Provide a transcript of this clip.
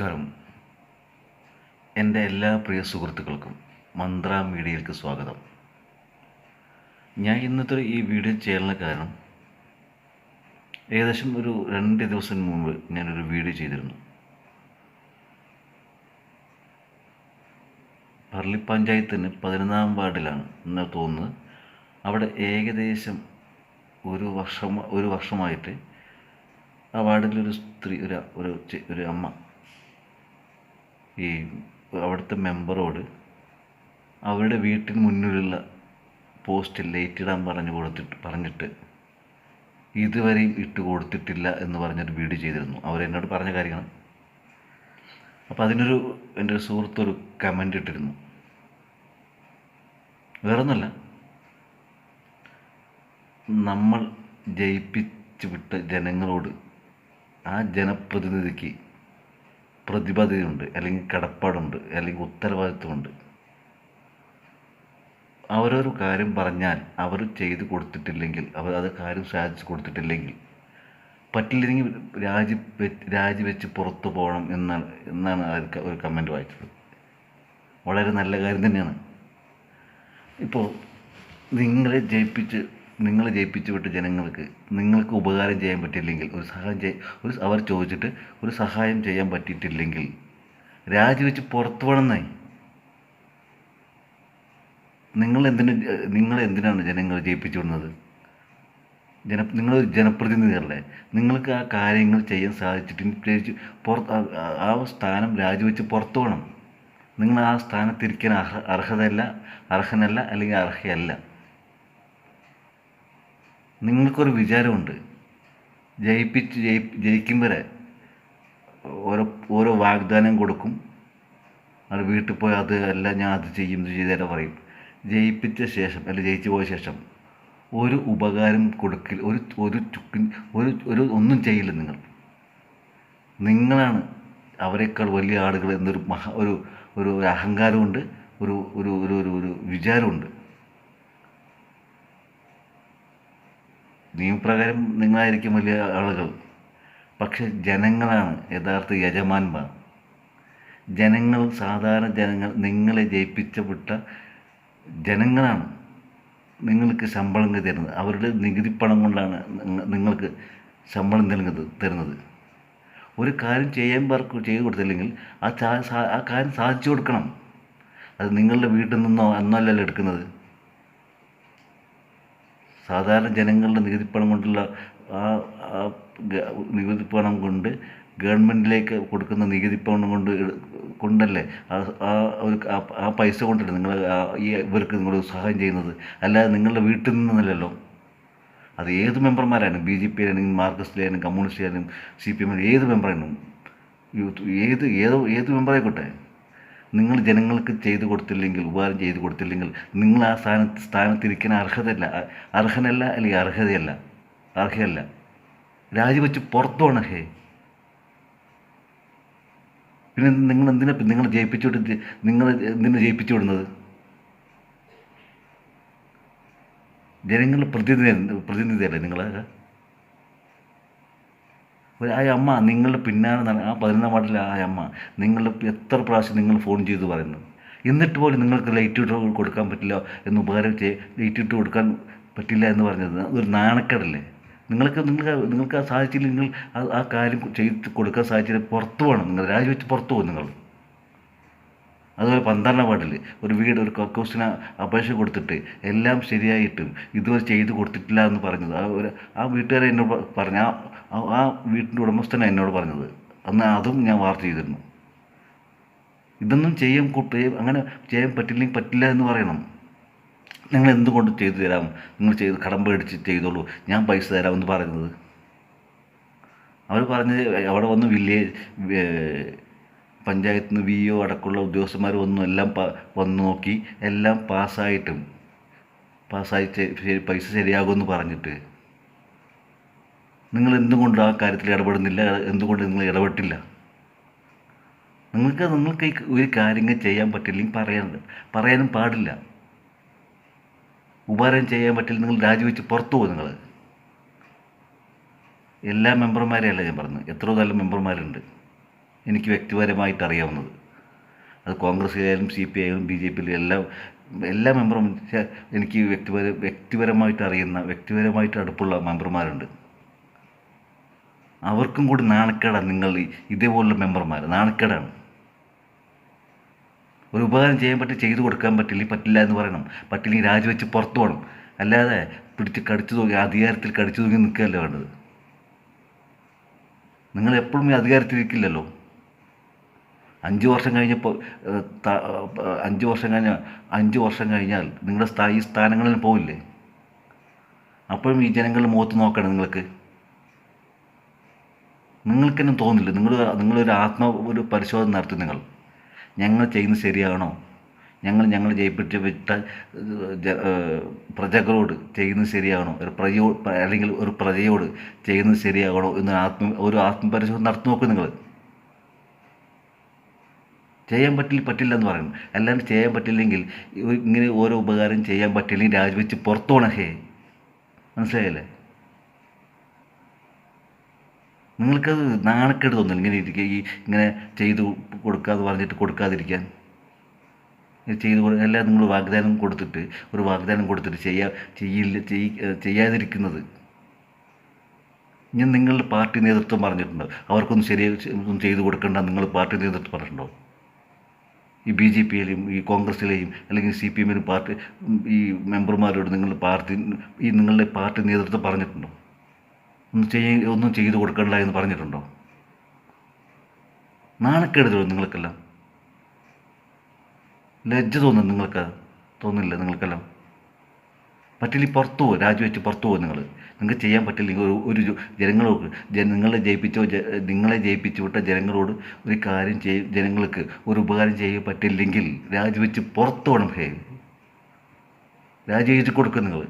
നമസ്കാരം. എന്റെ എല്ലാ പ്രിയ സുഹൃത്തുക്കൾക്കും മന്ത്ര മീഡിയയിലേക്ക് സ്വാഗതം. ഞാൻ ഇന്നത്തെ ഈ വീഡിയോ ചെയ്യാനുള്ള കാരണം ഏകദേശം ഒരു രണ്ട് ദിവസം മുമ്പ് ഞാനൊരു വീഡിയോ ചെയ്തിരുന്നു. പള്ളി പഞ്ചായത്തിന് പതിനൊന്നാം വാർഡിലാണ് എന്ന് തോന്നുന്നത്. അവിടെ ഏകദേശം ഒരു വർഷം ഒരു വർഷമായിട്ട് ആ വാർഡിലൊരു സ്ത്രീ ഒരു ഒരു അമ്മ ഈ അവിടുത്തെ മെമ്പറോട് അവരുടെ വീട്ടിന് മുന്നിലുള്ള പോസ്റ്റിൽ ലൈറ്റ് ഇടാൻ പറഞ്ഞു കൊടുത്തിട്ട് പറഞ്ഞിട്ട് ഇതുവരെയും ഇട്ട് കൊടുത്തിട്ടില്ല എന്ന് പറഞ്ഞൊരു വീട് ചെയ്തിരുന്നു. അവരെന്നോട് പറഞ്ഞ കാര്യമാണ് അപ്പോൾ അതിനൊരു എന്റെ ഒരു സുഹൃത്തൊരു കമന്റ് ഇട്ടിരുന്നു. വേറൊന്നുമല്ല നമ്മൾ ജയിപ്പിച്ചു വിട്ട ജനങ്ങളോട് ആ ജനപ്രതിനിധിക്ക് പ്രതിബദ്ധതയുണ്ട് അല്ലെങ്കിൽ കടപ്പാടുണ്ട് അല്ലെങ്കിൽ ഉത്തരവാദിത്വമുണ്ട്. അവരൊരു കാര്യം പറഞ്ഞാൽ അവർ ചെയ്തു കൊടുത്തിട്ടില്ലെങ്കിൽ അവർ അത് കാര്യം സാധിച്ചു കൊടുത്തിട്ടില്ലെങ്കിൽ പറ്റില്ലെങ്കിൽ രാജി വെ- രാജിവെച്ച് പുറത്തു പോകണം എന്നാണ് എന്നാണ് ഒരു കമന്റ് വായിച്ചത്. വളരെ നല്ല കാര്യം തന്നെയാണ്. ഇപ്പോൾ നിങ്ങളെ ജയിപ്പിച്ച് നിങ്ങളെ ജയിപ്പിച്ച് വിട്ട ജനങ്ങൾക്ക് നിങ്ങൾക്ക് ഉപകാരം ചെയ്യാൻ പറ്റില്ലെങ്കിൽ ഒരു സഹായം ചെയ് ഒരു അവർ ചോദിച്ചിട്ട് ഒരു സഹായം ചെയ്യാൻ പറ്റിയിട്ടില്ലെങ്കിൽ രാജിവെച്ച് പുറത്തു വേണമെന്നായി നിങ്ങൾ എന്തിനു നിങ്ങൾ എന്തിനാണ് ജനങ്ങൾ ജയിപ്പിച്ചു വിടുന്നത്? ജന നിങ്ങളൊരു ജനപ്രതിനിധികളല്ലേ നിങ്ങൾക്ക് ആ കാര്യങ്ങൾ ചെയ്യാൻ സാധിച്ചിട്ട് പ്രത്യേകിച്ച് പുറത്ത് ആ- സ്ഥാനം രാജിവെച്ച് പുറത്തു വേണം നിങ്ങൾ ആ സ്ഥാനത്തിരിക്കാൻ അർഹ അർഹതയല്ല അർഹനല്ല അല്ലെങ്കിൽ അർഹയല്ല. നിങ്ങൾക്കൊരു വിചാരമുണ്ട്. ജയിപ്പിച്ച് ജയി ജയിക്കും വരെ ഓരോ ഓരോ വാഗ്ദാനം കൊടുക്കും. അത് വീട്ടിൽ പോയി അത് അല്ല ഞാൻ അത് ചെയ്യും ഇത് ചെയ്തേരെ പറയും. ജയിപ്പിച്ച ശേഷം അല്ല ജയിച്ചു പോയ ശേഷം ഒരു ഉപകാരം കൊടുക്കിൽ ഒരു ഒരു ചുക്കിൻ ഒരു ഒരു ഒന്നും ചെയ്യില്ല നിങ്ങൾ. നിങ്ങളാണ് അവരെക്കാൾ വലിയ ആളുകൾ എന്നൊരു മഹാ ഒരു ഒരു അഹങ്കാരമുണ്ട് ഒരു ഒരു ഒരു ഒരു വിചാരമുണ്ട്. നിയമപ്രകാരം നിങ്ങളായിരിക്കും വലിയ ആളുകൾ. പക്ഷെ ജനങ്ങളാണ് യഥാർത്ഥ യജമാന്മാർ. ജനങ്ങൾ സാധാരണ ജനങ്ങൾ നിങ്ങളെ ജയിപ്പിച്ച വിട്ട ജനങ്ങളാണ് നിങ്ങൾക്ക് ശമ്പളം തരുന്നത്. അവരുടെ നികുതി പണം കൊണ്ടാണ് നിങ്ങൾക്ക് ശമ്പളം നൽകുന്നത് തരുന്നത്. ഒരു കാര്യം ചെയ്യാൻ പേർക്ക് ചെയ്തു കൊടുത്തില്ലെങ്കിൽ ആ ആ കാര്യം സാധിച്ചു കൊടുക്കണം. അത് നിങ്ങളുടെ വീട്ടിൽ നിന്നോ എന്നല്ലല്ലോ എടുക്കുന്നത്. സാധാരണ ജനങ്ങളുടെ നികുതിപ്പണം കൊണ്ടുള്ള ആ നികുതിപ്പണം കൊണ്ട് ഗവൺമെന്റിലേക്ക് കൊടുക്കുന്ന നികുതിപ്പണം കൊണ്ട് കൊണ്ടല്ലേ ആ ആ ഒരു ആ- പൈസ കൊണ്ടല്ലേ നിങ്ങൾ ഈ ഇവർക്ക് നിങ്ങൾ സഹായം ചെയ്യുന്നത്? അല്ലാതെ നിങ്ങളുടെ വീട്ടിൽ നിന്നല്ലല്ലോ. അത് ഏത് മെമ്പർമാരാണ് ബി ജെ പി ആയാലും മാർക്സിസ്റ്റിലായാലും കമ്മ്യൂണിസ്റ്റ് ആയാലും സി പി എം ഏത് മെമ്പറായാലും ഏത് ഏത് ഏത് മെമ്പറായിക്കോട്ടെ? നിങ്ങൾ ജനങ്ങൾക്ക് ചെയ്തു കൊടുത്തില്ലെങ്കിൽ ഉപകാരം ചെയ്തു കൊടുത്തില്ലെങ്കിൽ നിങ്ങൾ ആ സ്ഥാന സ്ഥാനത്തിരിക്കാൻ അർഹതയല്ല അർഹനല്ല അല്ലെങ്കിൽ അർഹതയല്ല. അർഹയല്ല. രാജിവെച്ച് പുറത്തു പോകണം ഹേ. പിന്നെ നിങ്ങൾ എന്തിനാ നിങ്ങളെ ജയിപ്പിച്ചുവിട്ട് നിങ്ങൾ എന്തിനാ ജയിപ്പിച്ചു വിടുന്നത്? ജനങ്ങളുടെ പ്രതിനിധി പ്രതിനിധിയല്ലേ നിങ്ങൾ ഒരു ആ അമ്മ നിങ്ങളുടെ പിന്നാലെ നട- ആ പതിനൊന്നാം വാർഡിലെ ആ അമ്മ നിങ്ങൾ എത്ര പ്രാവശ്യം നിങ്ങൾ ഫോൺ ചെയ്ത് പറയുന്നു? എന്നിട്ട് പോലും നിങ്ങൾക്ക് ലൈറ്റ് ഇട്ട് കൊടുക്കാൻ പറ്റില്ല എന്ന് ഉപകാരം ചെയ്ത് ലൈറ്റ് ഇട്ട് കൊടുക്കാൻ പറ്റില്ല എന്ന് പറഞ്ഞത് അതൊരു നാണക്കേടല്ലേ? നിങ്ങൾക്ക് നിങ്ങൾക്ക് നിങ്ങൾക്ക് ആ സാധിച്ചില്ല നിങ്ങൾ ആ കാര്യം ചെയ്ത് കൊടുക്കാൻ സാധിച്ചില്ല പുറത്തു പോകണം. നിങ്ങൾ രാജിവെച്ച് പുറത്തു പോകും നിങ്ങൾ. അതുപോലെ പന്ത്രണ്ടാം വാർഡിൽ ഒരു വീട് ഒരു കക്കൂസിന് അപേക്ഷ കൊടുത്തിട്ട് എല്ലാം ശരിയായിട്ടും ഇതുവരെ ചെയ്തു കൊടുത്തിട്ടില്ല എന്ന് പറഞ്ഞത്. ആ ഒരു ആ വീട്ടുകാരെ എന്നോട് പറഞ്ഞ ആ ആ- വീട്ടിന്റെ ഉടമസ്ഥനാണ് എന്നോട് പറഞ്ഞത്. അന്ന് അതും ഞാൻ വാർത്ത ചെയ്തിരുന്നു. ഇതൊന്നും ചെയ്യാൻ കൂട്ടി അങ്ങനെ ചെയ്യാൻ പറ്റില്ലെങ്കിൽ പറ്റില്ല എന്ന് പറയണം. നിങ്ങൾ എന്തുകൊണ്ട് ചെയ്തു തരാം? നിങ്ങൾ ചെയ്ത് കടം പേടിച്ച് ചെയ്തോളൂ. ഞാൻ പൈസ തരാമെന്ന് പറയുന്നത് അവർ പറഞ്ഞത് അവിടെ വന്ന് വില്ലേജ് പഞ്ചായത്തിൽ നിന്ന് വി ഒ അടക്കമുള്ള ഉദ്യോഗസ്ഥന്മാർ വന്നു എല്ലാം വന്ന് നോക്കി എല്ലാം പാസ്സായിട്ടും പാസ്സായി പൈസ ശരിയാകുമെന്ന് പറഞ്ഞിട്ട്. നിങ്ങൾ എന്തുകൊണ്ട് ആ കാര്യത്തിൽ ഇടപെടുന്നില്ല എന്തുകൊണ്ട് നിങ്ങൾ ഇടപെട്ടില്ല. നിങ്ങൾക്ക് നിങ്ങൾക്ക് ഈ ഒരു കാര്യങ്ങൾ ചെയ്യാൻ പറ്റില്ലെങ്കിൽ പറയാൻ പറയാനും പാടില്ല. ഉപകാരം ചെയ്യാൻ പറ്റില്ല നിങ്ങൾ രാജിവെച്ച് പുറത്തു പോകും നിങ്ങൾ. എല്ലാ മെമ്പർമാരെയല്ല ഞാൻ പറഞ്ഞത്. എത്രയോ നല്ല മെമ്പർമാരുണ്ട്. എനിക്ക് വ്യക്തിപരമായിട്ട് അറിയാവുന്നത്. അത് കോൺഗ്രസ്സിലായാലും സി പി ഐയിലും ബി ജെ പിയിലും എല്ലാം എല്ലാ മെമ്പറും എനിക്ക് വ്യക്തിപര വ്യക്തിപരമായിട്ട് അറിയുന്ന വ്യക്തിപരമായിട്ട് അടുപ്പുള്ള മെമ്പർമാരുണ്ട്. അവർക്കും കൂടി നാണക്കേടാണ് നിങ്ങൾ ഇതേപോലുള്ള മെമ്പർമാർ നാണക്കേടാണ്. ഒരു ഉപകാരം ചെയ്യാൻ പറ്റി ചെയ്തു കൊടുക്കാൻ പറ്റില്ല പറ്റില്ല എന്ന് പറയണം. പറ്റില്ലെങ്കിൽ രാജിവെച്ച് പുറത്തു പോകണം. അല്ലാതെ പിടിച്ച് കടിച്ചു തൂങ്ങി അധികാരത്തിൽ കടിച്ചു തൂങ്ങി നിൽക്കുകയല്ല വേണ്ടത്. നിങ്ങൾ എപ്പോഴും ഈ അധികാരത്തിലിരിക്കില്ലല്ലോ? അഞ്ച് വർഷം കഴിഞ്ഞപ്പോൾ അഞ്ച് വർഷം കഴിഞ്ഞ അഞ്ച് വർഷം കഴിഞ്ഞാൽ നിങ്ങളുടെ സ്ഥാ ഈ സ്ഥാനങ്ങളിൽ പോവില്ലേ? അപ്പോഴും ഈ ജനങ്ങളുടെ മുഖത്ത് നോക്കണം നിങ്ങൾക്ക്. നിങ്ങൾക്ക് തന്നെ തോന്നില്ല? നിങ്ങൾ നിങ്ങളൊരു ആത്മ ഒരു പരിശോധന നടത്തി നിങ്ങൾ. ഞങ്ങൾ ചെയ്യുന്നത് ശരിയാണോ? ഞങ്ങൾ ഞങ്ങൾ ജയിപ്പിച്ച് വിട്ട പ്രജകളോട് ചെയ്യുന്നത് ശരിയാണോ? ഒരു പ്രജയോ അല്ലെങ്കിൽ ഒരു പ്രജയോട് ചെയ്യുന്നത് ശരിയാകണോ എന്ന് ആത്മ ഒരു ആത്മപരിശോധന നടത്തി നോക്കും നിങ്ങൾ ചെയ്യാൻ പറ്റില്ല പറ്റില്ല എന്ന് പറയുന്നു. അല്ലാണ്ട് ചെയ്യാൻ പറ്റില്ലെങ്കിൽ ഇങ്ങനെ ഓരോ ഉപകാരം ചെയ്യാൻ പറ്റില്ലെങ്കിൽ രാജിവെച്ച് പുറത്തോണഹേ മനസ്സിലായല്ലേ? നിങ്ങൾക്കത് നാണക്കേട് തോന്നില്ല ഇങ്ങനെ ഇരിക്കുക ഈ ഇങ്ങനെ ചെയ്തു കൊടുക്കാതെ പറഞ്ഞിട്ട് കൊടുക്കാതിരിക്കാൻ? ചെയ്ത് എല്ലാം നിങ്ങൾ വാഗ്ദാനം കൊടുത്തിട്ട് ഒരു വാഗ്ദാനം കൊടുത്തിട്ട് ചെയ്യാ ചെയ്യില്ല ചെയ് ചെയ്യാതിരിക്കുന്നത്. ഞാൻ നിങ്ങളുടെ പാർട്ടി നേതൃത്വം പറഞ്ഞിട്ടുണ്ടോ? അവർക്കൊന്നും ഒന്നും ചെയ്തു കൊടുക്കണ്ട നിങ്ങൾ പാർട്ടി നേതൃത്വം പറഞ്ഞിട്ടുണ്ടോ? ഈ ബി ജെ പിയിലെയും ഈ കോൺഗ്രസ്സിലെയും അല്ലെങ്കിൽ സി പി എമ്മിലും പാർട്ടി ഈ മെമ്പർമാരോട് നിങ്ങൾ പാർട്ടി ഈ നിങ്ങളുടെ പാർട്ടി നേതൃത്വം പറഞ്ഞിട്ടുണ്ടോ? ഒന്ന് ചെയ്യ ഒന്നും ചെയ്തു കൊടുക്കണ്ട എന്ന് പറഞ്ഞിട്ടുണ്ടോ? നാണക്കേട് തോന്നും നിങ്ങൾക്കെല്ലാം. ലജ്ജ തോന്നുന്നു നിങ്ങൾക്ക്? തോന്നില്ല നിങ്ങൾക്കെല്ലാം. പറ്റില്ല പുറത്തു പോകും രാജിവെച്ച് പുറത്തു പോകും നിങ്ങൾ നിങ്ങൾക്ക് ചെയ്യാൻ പറ്റില്ലെങ്കിൽ ഒരു ഒരു ജനങ്ങളോട് ജന നിങ്ങളെ ജയിപ്പിച്ചോ നിങ്ങളെ ജയിപ്പിച്ചു വിട്ട ജനങ്ങളോട് ഒരു കാര്യം ചെയ് ജനങ്ങൾക്ക് ഒരു ഉപകാരം ചെയ്യാൻ പറ്റില്ലെങ്കിൽ രാജിവെച്ച് പുറത്തു പോകണം ഹേ രാജിവെച്ച് കൊടുക്കും നിങ്ങൾ